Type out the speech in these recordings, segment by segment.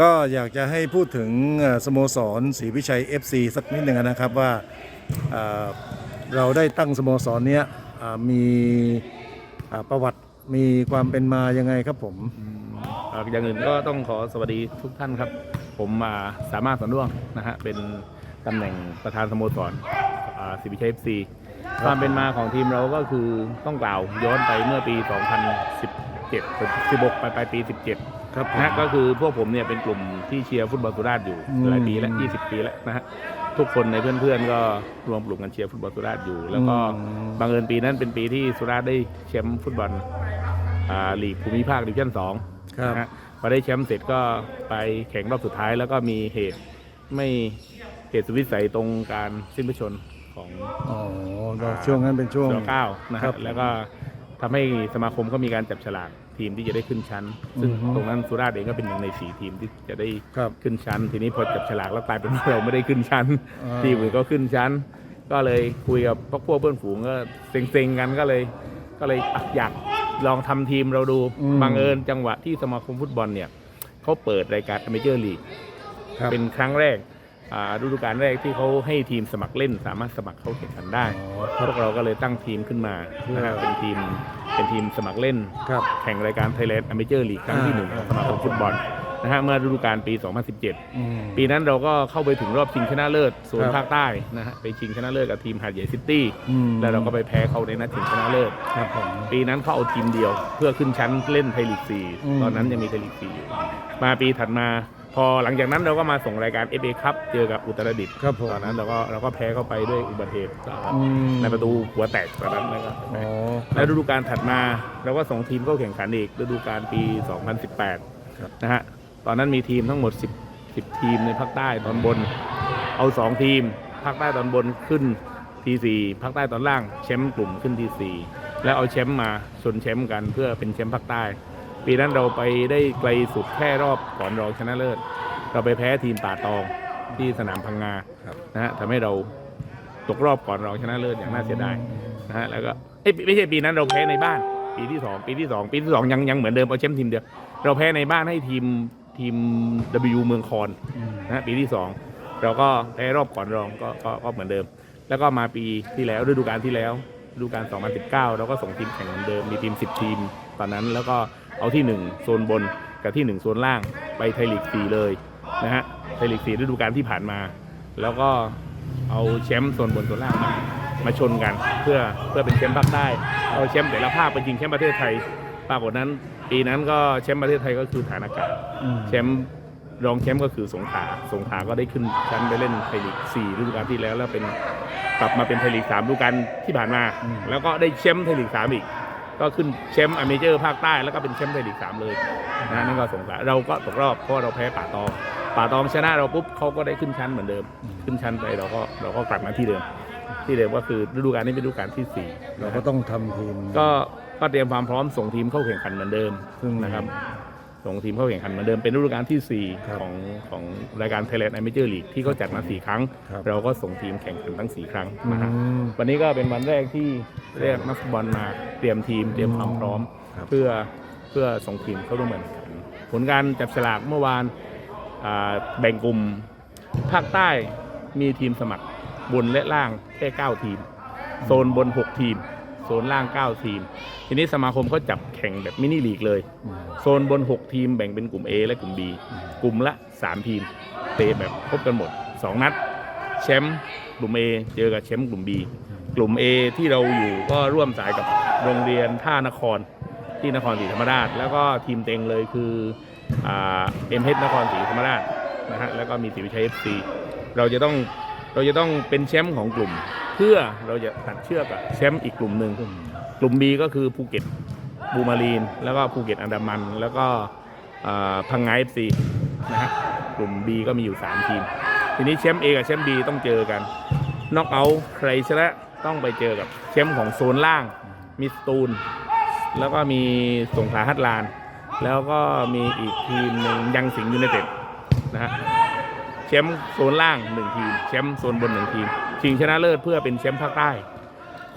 ก็อยากจะให้พูดถึงเอ่อสโมสรศรีวิชัย FC สักนิดหนึ่งนะครับว่าเอ่อเราได้ตั้งสโมสรเนี้ยอ่ามีอ่าประวัติมีความเป็นมายังไงครับผมเอ่ออย่างอื่นก็ต้องขอสวัสดีทุกท่านครับ ผมมาสามารถสอนด้วงนะฮะเป็นตำแหน่งประธานสโมสรสิบิชัยเอฟซีความเป็นมาของทีมเราก็คือต้องกล่าวย้อนไปเมื่อปี 2017 16ไปปลายปี 17ครับผมนะฮะก็คือพวกผมเนี่ยเป็นกลุ่มที่เชียร์ฟุตบอลสุราษฎร์อยู่อืมหลายปีแล้ว20 ปีแล้วนะฮะทุกคนในเพื่อนๆก็รวมกลุ่มกันเชียร์ฟุตบอลสุราษฎร์อยู่ แล้วก็อืม บังเอิญปีนั้นเป็นปีที่สุราษฎร์ได้แชมป์ฟุตบอลอ่าลีกภูมิภาคดิวิชั่น2 ครับ นะฮะพอได้แชมป์เสร็จก็ไปแข่งรอบสุดท้ายแล้วก็มีเหตุไม่เหตุสุดวิสัยตรงการสิ้นพระชนของอ๋อก็ช่วงนั้นเป็นช่วงรอเก้านะครัฮะบ แล้วก็ทำให้สมาคมก็มีการจับฉลาก ทีมที่จะได้ขึ้นชั้น ซึ่งอือฮึตรงนั้นสุราษฎร์เองก็เป็นหนึ่งในสี่ทีมที่จะได้ครับขึ้นชั้น ทีนี้พอจับฉลากแล้วกลายเป็นว่าเราไม่ได้ขึ้นชั้นอ่าทีมอื่นก็ขึ้นชั้น ก็เลยคุยกับพวกพวกเพื่อนฝูงก็เซ็งๆกันก็เลย ก็เลยอะอยากลองทำทีมเราดูอืมบังเอิญจังหวะที่สมาคมฟุตบอลเนี่ยเขาเปิดรายการอเมเจอร์ลีกครับเป็นครั้งแรกอ่าฤดูกาลแรกที่เขาให้ทีมสมัครเล่น สามารถสมัครเข้าแข่งขันได้อ๋อพวกเราก็เลยตั้งทีมขึ้นมานะฮะครับเป็นทีม เป็นทีมสมัครเล่น ครับ แข่งรายการ Thailand Amateur League ครั้งที่หนึ่งอ่าของสมาคมฟุตบอลนะฮะเมื่อฤดูกาลปี 2017 อืม ปีนั้นเราก็เข้าไปถึงรอบชิงชนะเลิศโซนครับภาคใต้นะฮะไปชิงชนะเลิศกับทีมหาดใหญ่ซิตี้อืม แล้วเราก็ไปแพ้เขาในนัดชิงชนะเลิศ ครับผม ปีนั้นเขาเอาทีมเดียวเพื่อขึ้นชั้นเล่นไทยลีกอืม4ตอนนั้นยังมีไทยลีก4อยู่มาปีถัดมา พอหลังจากนั้นเราก็มาส่งรายการ FA คัพเจอกับอุตรดิตถ์ครับผมตอนนั้นเราก็เราก็แพ้เข้าไปด้วยอุบัติเหตุอืม ในประตูหัวแตกตอนนั้นแล้วก็อ๋อแล้วฤดูกาลถัดมาเราก็ส่งทีมเข้าแข่งขันอีกฤดูกาลปี 2018ครับนะฮะตอนนั้นมีทีมทั้งหมด 10 10 ทีมในภาคใต้ตอนบน เอา 2 ทีมภาคใต้ตอนบนขึ้นทีสี่ภาคใต้ตอนล่างแชมป์กลุ่มขึ้นทีสี่แล้วเอาแชมป์มาชนแชมป์กันเพื่อเป็นแชมป์ภาคใต้ ปีนั้นเราไปได้ไกลสุดแค่รอบก่อนรองชนะเลิศ เราไปแพ้ทีมป่าตองที่สนามพังงาครับนะฮะทำให้เราตกรอบก่อนรองชนะเลิศอย่างน่าเสียดายนะฮะแล้วก็เอ้ยไม่ใช่ปีนั้นเราแพ้ในบ้าน ปีที่สองปีที่สองปีที่สองยังยังเหมือนเดิมเอาแชมป์ทีมเดียวเราแพ้ในบ้านให้ทีมทีม W เมืองคอนอืมนะฮะปีที่สองเราก็แพ้รอบก่อนรองก็ก็ก็เหมือนเดิม แล้วก็มาปีที่แล้วฤดูกาลที่แล้ว ฤดูกาล 2019เราก็ส่งทีมแข่งเหมือนเดิม มีทีม 10 ทีม ตอนนั้นแล้วก็เอาที่ 1 โซนบนกับที่ 1 โซนล่างไปไทยลีก 4 เลยนะฮะ ไทยลีก 4 ฤดูกาลที่ผ่านมา แล้วก็เอาแชมป์โซนบนโซนล่างมามาชนกันเพื่อเพื่อเป็นแชมป์ภาคใต้ เอาแชมป์แต่ละภาคไปจริงแชมป์ประเทศไทย ปรากฏนั้นปีนั้นก็แชมป์ประเทศไทยก็คือฐานอากาศอืมแชมป์รองแชมป์ก็คือสงขลาสงขลาก็ได้ขึ้นชั้นไปเล่นไทยลีก4ฤดูกาลที่แล้วแล้วเป็น กลับมาเป็นไทยลีก3ฤดูกาลที่ผ่านมา อืม แล้วก็ได้แชมป์ไทยลีก3อีก ก็ขึ้นแชมป์อเมเจอร์ภาคใต้แล้วก็เป็นแชมป์ไทยลีก3เลยนะนั่นก็สงขลาเราก็ตกรอบเพราะว่าเราแพ้ป่าตอง ป่าตองชนะเราปุ๊บเขาก็ได้ขึ้นชั้นเหมือนเดิม ขึ้นชั้นไปเราก็เราก็กลับมาที่เดิม ที่เดิมก็คือฤดูกาลนี้เป็นฤดูกาลที่สี่เราก็ต้องทำทีม ก็ก็เตรียมความพร้อมส่งทีมเข้าแข่งขันเหมือนเดิม ซึ่งนะครับ ส่งทีมเข้าแข่งขันเหมือนเดิมเป็นฤดูกาลที่ครับ4ของของรายการ Thailand Amateur League ที่เขาจัดมา 4 ครั้งครับเราก็ส่งทีมแข่งขันทั้ง 4 ครั้งอืนะฮะมวันนี้ก็เป็นวันแรกที่เรียกนักฟุตบอลมาเตรียมทีมเตรียมความพร้อมครับเพื่อเพื่อส่งทีมเข้าร่วมแข่งขันผลการจับฉลากเมื่อวานอ่าแบ่งกลุ่มภาคใต้มีทีมสมัครบนและล่างแค่ 9 ทีม โซนบน 6 ทีม โซนล่าง 9 ทีม ทีนี้สมาคมเขาจับแข่งแบบมินิลีกเลยอืมโซนบน 6 ทีมแบ่งเป็นกลุ่ม A และกลุ่ม B กลุ่มละ 3 ทีม เตะแบบพบกันหมด 2 นัด แชมป์กลุ่ม A เจอกับแชมป์กลุ่ม B กลุ่ม A ที่เราอยู่ก็ร่วมสายกับโรงเรียนท่านครที่นครศรีธรรมราช แล้วก็ทีมเต็งเลยคือเอ็มเฮดนครศรีธรรมราชนะฮะแล้วก็มีศรีวิชัยเอฟซีเราจะต้องเราจะต้องเป็นแชมป์ของกลุ่ม เพื่อเราจะตัดเชือกกับแชมป์อีกกลุ่มหนึ่งกลุ่ม B ก็คือภูเก็ตบูมารีน แล้วก็ภูเก็ตอันดามัน แล้วก็พังงาเอฟซีนะฮะกลุ่ม B ก็มีอยู่ 3 ทีม ทีนี้แชมป์ A กับแชมป์ B ต้องเจอกันนอกเอาใครชนะต้องไปเจอกับแชมป์ของโซนล่าง มีสตูล แล้วก็มีสงขลาฮัตลาน แล้วก็มีอีกทีมหนึ่งยังสิงห์ยูไนเต็ดนะฮะแชมป์โซนล่างหนึ่งทีม แชมป์โซนบนหนึ่งทีม ชิงชนะเลิศเพื่อเป็นแชมป์ภาคใต้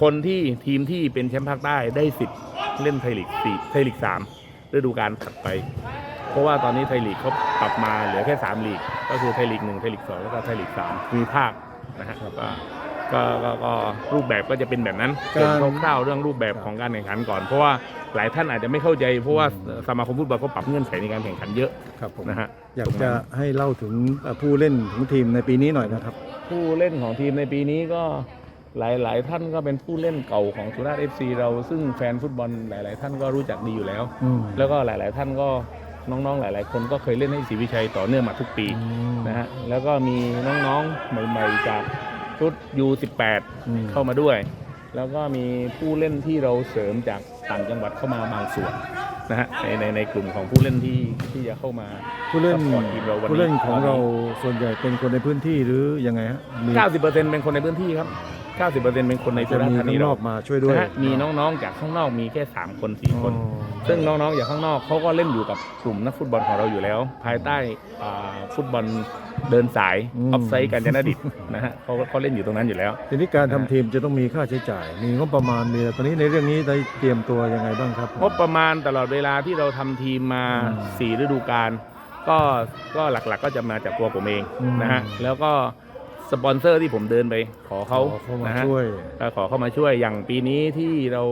คนที่ทีมที่เป็นแชมป์ภาคใต้ได้สิทธิ์เล่นไทยลีกสี่ไทยลีกสามฤดูกาลถัดไป เพราะว่าตอนนี้ไทยลีกเขาปรับมาเหลือแค่สามลีก ก็คือไทยลีกหนึ่งไทยลีกสองแล้วก็ไทยลีกสามมีภาคนะฮะก็ ก็ก็ก็รูปแบบก็จะเป็นแบบนั้นการเกรินคร่าวๆเรื่องรูปแบบของการแข่งขันก่อน เพราะว่าหลายท่านอาจจะไม่เข้าใจเพราะว่าสมาคมฟุตบอลเขาปรับเงื่อนไขในการแข่งขันเยอะครับผมนะฮะอยากจะให้เล่าถึงเอ่อผู้เล่นของทีมในปีนี้หน่อยนะครับ ผู้เล่นของทีมในปีนี้ก็หลายหลายท่านก็เป็นผู้เล่นเก่าของสุราษฎร์เอฟซีเราซึ่งแฟนฟุตบอลหลาย ๆ ท่านก็รู้จักดีอยู่แล้วอืมแล้วก็หลาย ๆ ท่านก็น้อง ๆ หลาย ๆ คนก็เคยเล่นให้ศรีวิชัยต่อเนื่องมาทุกปีอืมนะฮะแล้วก็มีน้อง ๆ ใหม่ ๆ จาก ชุด U18 อืม เข้ามาด้วย แล้วก็มีผู้เล่นที่เราเสริมจากต่างจังหวัดเข้ามาบางส่วนนะฮะในในในกลุ่มของผู้เล่นที่ที่จะเข้ามา ผู้เล่นซัพพอร์ตทีมเราวันนี้ ผู้เล่นของเราส่วนใหญ่เป็นคนในพื้นที่หรือยังไงฮะมี 90%เป็นคนในพื้นที่ครับ 90%เป็นคนในสุจะราษมีฎร์ธานีข้างนเราอกมาช่วยด้วยนะฮะมีน้องๆ จากข้างนอกมีแค่ 3 คน 4 คนอ๋อซึ่งน้องๆจากข้างนอกเขาก็เล่นอยู่กับกลุ่มนักฟุตบอลของเราอยู่แล้ว ภายใต้อ่าฟุตบอลเดินสายออฟไซด์การจนดิตนะฮะเขาเขาเล่นอยู่ตรงนั้นอยู่แล้ว ทีนี้การทำทีมจะต้องมีค่าใช้จ่าย มีงบประมาณมีอะไรตอนนี้ในเรื่องนี้ได้เตรียมตัวยังไงบ้างครับ งบประมาณตลอดเวลาที่เราทำทีมมาอืม4ฤดูกาลก็ก็หลักๆก็จะมาจากตัวผมเองอืมนะฮะแล้วก็ สปอนเซอร์ที่ผมเดินไปขอเขาขอเข้ามานะฮะช่วย ก็ขอเข้ามาช่วยอย่างปีนี้ที่เรา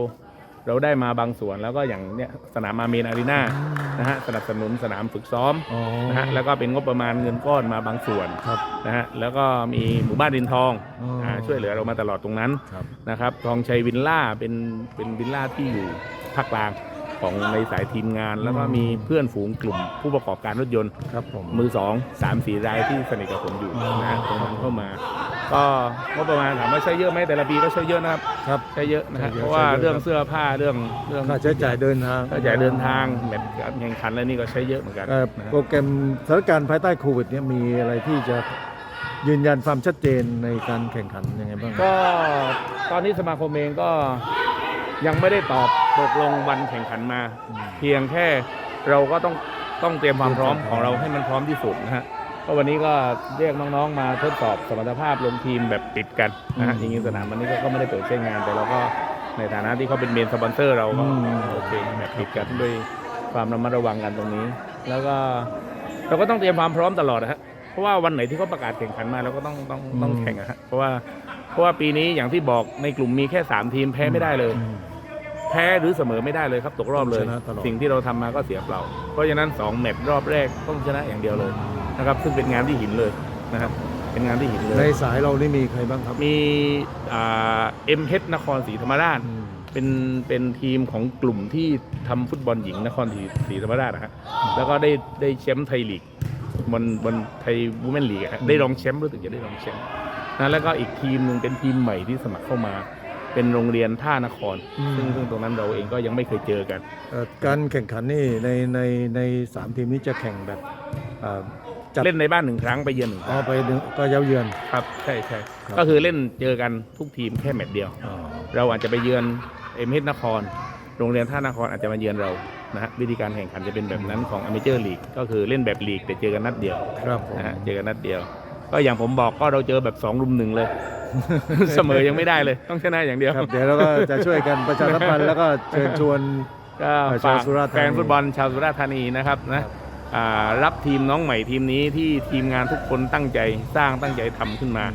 เราได้มาบางส่วนแล้วก็อย่างเนี้ยสนามมาเมนอารีนานะฮะสนับสนุนสนามฝึกซ้อมอ๋อนะฮะแล้วก็เป็นงบประมาณเงินก้อนมาบางส่วนครับ นะฮะแล้วก็มีหมู่บ้านดินทองอ๋ออ่าช่วยเหลือเรามาตลอดตรงนั้น ครับ นะครับทองชัยวิลล่าเป็นเป็นวิลล่าที่อยู่ภาคกลาง ของในสายทีมงาน แล้วก็มีเพื่อนฝูงกลุ่มผู้ประกอบการรถยนต์ครับผมมือสองสามสี่รายที่สนิทกับผมอยู่อ๋อนะฮะตรงนั้นเข้ามา ก็งบประมาณถามว่าใช้เยอะไหมแต่ละปีก็ใช้เยอะนะครับครับ ใช้เยอะนะฮะใช้เยอะเพราะว่าใช้เยอะ เรื่องครับเสื้อผ้าเรื่องเรื่องค่าใช้จ่ายเดินทางค่าใช้จ่ายเดินทางแมตช์การแข่งขันแล้วนี่ก็ใช้เยอะเหมือนกันเอ่อนะฮะโปรแกรมสถานการณ์ภายใต้โควิดเนี่ยมีอะไรที่จะยืนยันความชัดเจนในการแข่งขันยังไงบ้าง ก็ตอนนี้สมาคมเองก็ ยังไม่ได้ตอบตกลงวันแข่งขันมาอืมเพียงแค่เราก็ต้องต้องเตรียมความพร้อมของเราให้มันพร้อมที่สุดนะฮะก็วันนี้ก็เรียกน้องๆมาทดสอบสมรรถภาพลงทีมแบบติดกันนะฮะอืมอย่างนี้สนามวันนี้ก็ก็ไม่ได้เปิดใช้งาน แต่เราก็ในฐานะที่เขาเป็นเมนสปอนเซอร์เราก็อืมโอเคแบบติดกันด้วยความระมัดระวังกันตรงนี้ แล้วก็เราก็ต้องเตรียมความพร้อมตลอดนะฮะเพราะว่าวันไหนที่เขาประกาศแข่งขันมาเราก็ต้องต้องต้องแข่งอะฮะเพราะว่าเพราะว่าปีนี้อย่างที่บอกในกลุ่มมีแค่สามทีมแพ้ไม่ได้เลยอืม แพ้หรือเสมอไม่ได้เลยครับตกรอบเลย ชนะตลอด สิ่งที่เราทำมาก็เสียเปล่า เพราะฉะนั้น 2 แมตช์รอบแรกต้องชนะอย่างเดียวเลยนะครับซึ่งเป็นงานที่หินเลยนะครับเป็นงานที่หินเลในย สายเรานี่มีใครบ้างครับมีเอ็มเพชรนครศรีธรรมราช อืม เป็นเป็นทีมของกลุ่มที่ทำฟุตบอลหญิงนครศรีศรีธรรมราชนะฮะแล้วก็ได้ได้แชมป์ไทยลีกบนบนไทยวูแมนลีกอะฮะได้รองแชมป์รู้สึกจะได้รองแชมป์นะแล้วก็อีกทีมหนึ่งเป็นทีมใหม่ที่สมัครเข้ามา เป็นโรงเรียนท่านคร ซึ่งซึ่งตรงนั้นเราเองก็ยังไม่เคยเจอกัน เอ่อการแข่งขันนี่ในในในสามทีมนี้จะแข่งแบบเอ่อจัดเล่นในบ้านหนึ่งครั้งไปเยือนหนึ่งคอ๋รั้องไปหนึ่งก็เย้าเยือน ครับใช่ใช่ครับ ก็คือเล่นเจอกันทุกทีมแค่แมตช์เดียว อ๋อเราอาจจะไปเยือนเอ็มเฮดนคร โรงเรียนท่านครอาจจะมาเยือนเรานะฮะวิธีการแข่งขันจะเป็นแบบนั้นของอเมเจอร์ลีกก็คือเล่นแบบลีกแต่เจอกันนัดเดียวครับผมนะฮะเจอกันนัดเดียว ก็อย่างผมบอกก็เราเจอแบบ2รุมหนึ่งเลย เสมอยังไม่ได้เลย ต้องชนะอย่างเดียวครับเดี๋ยวเราก็จะช่วยกันประชาสัมพันธ์แล้วก็เชิญชวน ก็ชาวฝากสุราษฎร์ธานี แฟนฟุตบอลชาวสุราษฎร์ธานีนะครับนะอ่ารับทีมน้องใหม่ทีมนี้ที่ทีมงานทุกคนตั้งใจสร้างตั้งใจทำขึ้นมา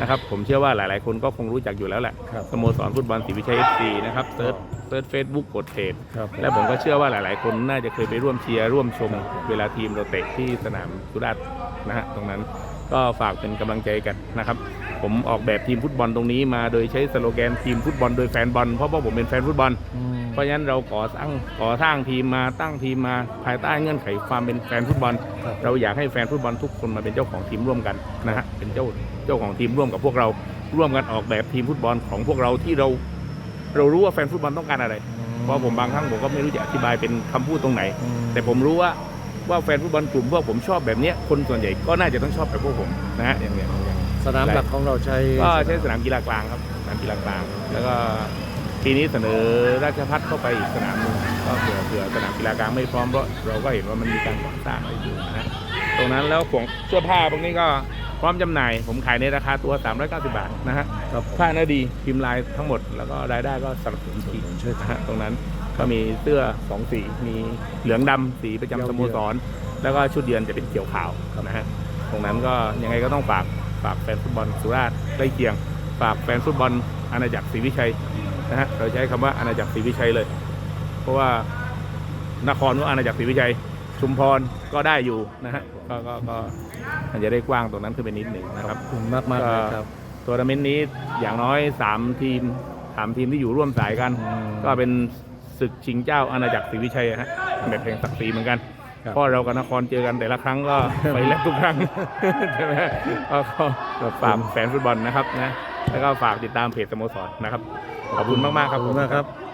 นะครับผมเชื่อว่าหลาย ๆ คนก็คงรู้จักอยู่แล้วแหละครับ สโมสรฟุตบอลศรีวิชัยเอฟซีนะครับเซิร์ชเซิร์ชเฟซบุ๊กกดเพจ ครับ และผมก็เชื่อว่าหลาย ๆ คนน่าจะเคยไปร่วมเชียร์ร่วมชมเวลาทีมเราเตะที่สนามสุราษฎร์นะฮะตรงนั้น ก็ฝากเป็นกำลังใจกันนะครับ ผมออกแบบทีมฟุตบอลตรงนี้มาโดยใช้สโลแกนทีมฟุตบอลโดยแฟนบอลเพราะว่าผมเป็นแฟนฟุตบอลอืมเพราะฉะนั้นเราก่อสร้างก่อสร้างทีมมาตั้งทีมมาภายใต้เงื่อนไขความเป็นแฟนฟุตบอลครับเราอยากให้แฟนฟุตบอลทุกคนมาเป็นเจ้าของทีมร่วมกันนะฮะเป็นเจ้าเจ้าของทีมร่วมกับพวกเราร่วมกันออกแบบทีมฟุตบอลของพวกเราที่เราเรารู้ว่าแฟนฟุตบอลต้องการอะไร เพราะผมบางครั้งผมก็ไม่รู้จะอธิบายเป็นคำพูดตรงไหนอืมแต่ผมรู้ว่า ว่าแฟนฟุตบอลกลุ่มพวกผมชอบแบบเนี้ยคนส่วนใหญ่ก็น่าจะต้องชอบแบบพวกผมนะฮะอย่างเนี้ยสนามหลักของเราใช้ก็ใช้สนามกีฬากลางครับสนามกีฬากลาง แล้วก็ทีนี้เสนอราชพัฒเข้าไปอีกสนามหนึงก็เผื่อเผื่อสนามกีฬากลางไม่พร้อมเพราะเราก็เห็นว่ามันมีการก่อสร้างอะไรอยู่นะฮะตรงนั้นแล้วของเสื้อผ้าพวกนี้ก็พร้อมจำหน่าย ผมขายในราคาตัว 390 บาทนะฮะครับผมผ้าเนื้อดีพิมพ์ลายทั้งหมด แล้วก็รายได้ก็สนับสนุนทีมช่วยนะฮะตรงนั้น ก็มีเสื้อสองสีมีเหลืองดำสีประจำสโมสร แล้วก็ชุดเยือนจะเป็นเขียวขาวนะฮะตรงนั้นก็ยังไงก็ต้องฝากฝากแฟนฟุตบอลสุราษฎร์ใกล้เคียง ฝากแฟนฟุตบอลอาณาจักรศรีวิชัยนะฮะเราใช้คำว่าอาณาจักรศรีวิชัยเลย เพราะว่านครว่าอาณาจักรศรีวิชัย ชุมพรก็ได้อยู่นะฮะก็ก็ก็มันจะได้กว้างตรงนั้นขึ้นไปนิดหนึ่งนะครับขอบคุณมากมากๆเลยครับทัวร์นาเมนต์นี้อย่างน้อย 3 ทีมสามทีมที่อยู่ร่วมสายกันอืมก็เป็น ศึกชิงเจ้าอาณาจักรศรีวิชัยฮะแบบแห่งศักดิ์ศรีเหมือนกันครับเพราะเรากับนครเจอกันแต่ละครั้งก็ไปแลกทุกครั้งใช่ไหมก็ก็ฝากแฟนฟุตบอลนะครับนะแล้วก็ฝากติดตามเพจสโมสรนะครับขอบคุณมากๆครับขอบคุณมากครับ